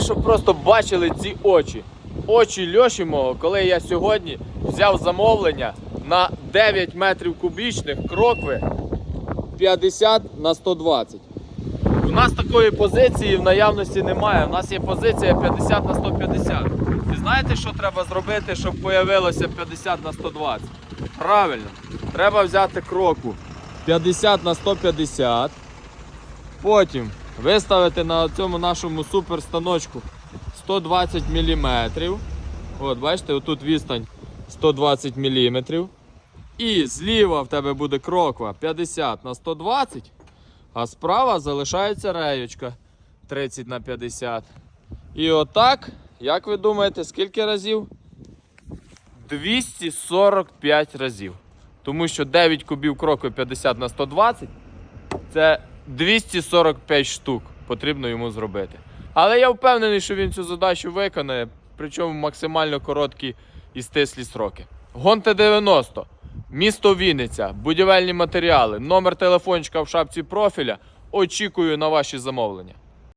Ви щоб просто бачили ці очі. Очі Льоші мого, коли я сьогодні взяв замовлення на 9 метрів кубічних крокви 50 на 120. У нас такої позиції в наявності немає. У нас є позиція 50 на 150. Ви знаєте, що треба зробити, щоб появилося 50 на 120? Правильно, треба взяти кроку 50 на 150. Потім виставити на цьому нашому суперстаночку 120 мм. От, бачите, отут відстань 120 мм. І зліва в тебе буде кроква 50 на 120, а справа залишається реєчка 30 на 50. І отак, як ви думаєте, скільки разів? 245 разів. Тому що 9 кубів крокви 50 на 120 це 245 штук потрібно йому зробити. Але я впевнений, що він цю задачу виконає, причому в максимально короткі і стислі сроки. Гонте 90, місто Вінниця, будівельні матеріали, номер телефончика в шапці профіля. Очікую на ваші замовлення.